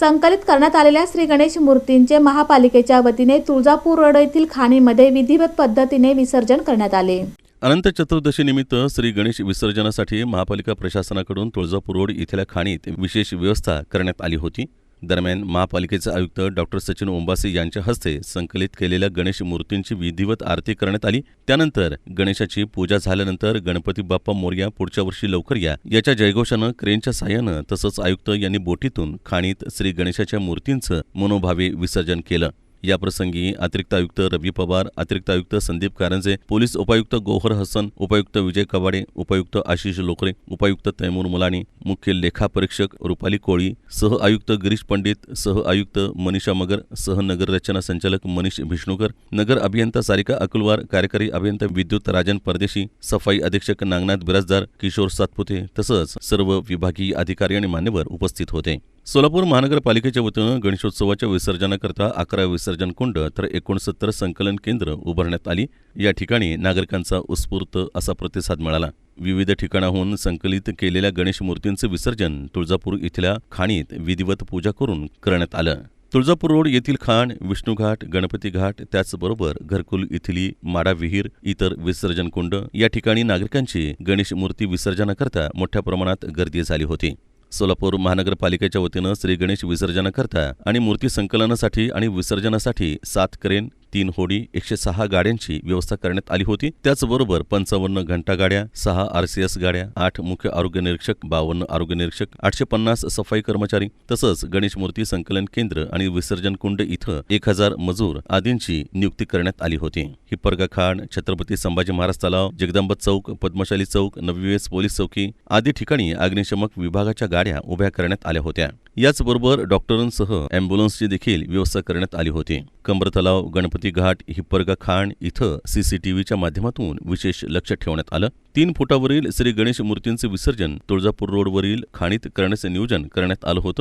संकलित करण्यात आलेल्या श्री गणेश मूर्तींचे महापालिकेच्या वतीने तुळजापूर रोड येथील खाणीमध्ये विधिवत पद्धतीने विसर्जन करण्यात आले. अनंत चतुर्दशीनिमित्त श्री गणेश विसर्जनासाठी महापालिका प्रशासनाकडून तुळजापूर रोड इथल्या खाणीत विशेष व्यवस्था करण्यात आली होती. दरम्यान महापालिकेचे आयुक्त डॉक्टर सचिन ओंबासे यांच्या हस्ते संकलित केलेल्या गणेश मूर्तींची विधिवत आरती करण्यात आली. त्यानंतर गणेशाची पूजा झाल्यानंतर गणपती बाप्पा मोर्या पुढच्या वर्षी लवकर या. याच्या जयघोषानं क्रेनच्या साह्यानं तसंच आयुक्त यांनी बोटीतून खाणीत श्री गणेशाच्या मूर्तींचं मनोभावे विसर्जन केलं. याप्रसंगी अतिरिक्त आयुक्त रवी पवार अतिरिक्त आयुक्त संदीप कारंजे पोलीस उपायुक्त गोहर हसन उपायुक्त विजय कवाडे उपायुक्त आशिष लोकरे उपायुक्त तैमूर मुलानी मुख्य लेखापरीक्षक रुपाली कोळी सह आयुक्त गिरीश पंडित सह आयुक्त मनीषा मगर सह नगर रचना संचालक मनीष भिष्णुकर नगर अभियंता सारिका अकुलवार कार्यकारी अभियंता विद्युत राजन परदेशी सफाई अधीक्षक नागनाथ बिराजदार किशोर सातपुते तसंच सर्व विभागीय अधिकारी आणि मान्यवर उपस्थित होते. सोलापूर महानगरपालिकेच्या वतीनं गणेशोत्सवाच्या विसर्जनाकरता अकरा विसर्जन कुंड तर एकोणसत्तर संकलन केंद्र उभारण्यात आली. या ठिकाणी नागरिकांचा उत्स्फूर्त असा प्रतिसाद मिळाला. विविध ठिकाणाहून संकलित केलेल्या गणेश मूर्तींचं विसर्जन तुळजापूर इथल्या खाणीत विधिवत पूजा करून करण्यात आलं. तुळजापूर रोड येथील खाण विष्णूघाट गणपती घाट त्याचबरोबर घरकुल इथली माडा विहीर इतर विसर्जन कुंड या ठिकाणी नागरिकांची गणेश मूर्ती विसर्जनाकरता मोठ्या प्रमाणात गर्दी झाली होती. सोलापूर महानगरपालिकेच्या वतीनं श्री गणेश विसर्जनाकरता आणि मूर्ती संकलनासाठी आणि विसर्जनासाठी सात क्रेन तीन होडी एकशे सहा गाड्यांची व्यवस्था करण्यात आली होती. त्याचबरोबर पंचावन्न घंटा गाड्या सहा आरसीएस गाड्या आठ मुख्य आरोग्य निरीक्षक बावन्न आरोग्य निरीक्षक आठशे पन्नास सफाई कर्मचारी तसंच गणेश मूर्ती संकलन केंद्र आणि विसर्जन कुंड इथं एक हजार मजूर आदींची नियुक्ती करण्यात आली होती. हिप्परगा खाण छत्रपती संभाजी महाराज तलाव जगदंब चौक पद्मशाली चौक नववेस पोलीस चौकी आदी ठिकाणी अग्निशमक विभागाच्या गाड्या उभ्या करण्यात आल्या होत्या. याचबरोबर डॉक्टरांसह अँब्युलन्सची देखील व्यवस्था करण्यात आली होती. कंबर तलाव गणपती घाट हिप्परगा खाण इथं सीसीटीव्हीच्या माध्यमातून विशेष लक्ष ठेवण्यात आलं. तीन फुटावरील श्री गणेश मूर्तींचे विसर्जन तुळजापूर रोडवरील खाणीत करण्याचं नियोजन करण्यात आलं होतं.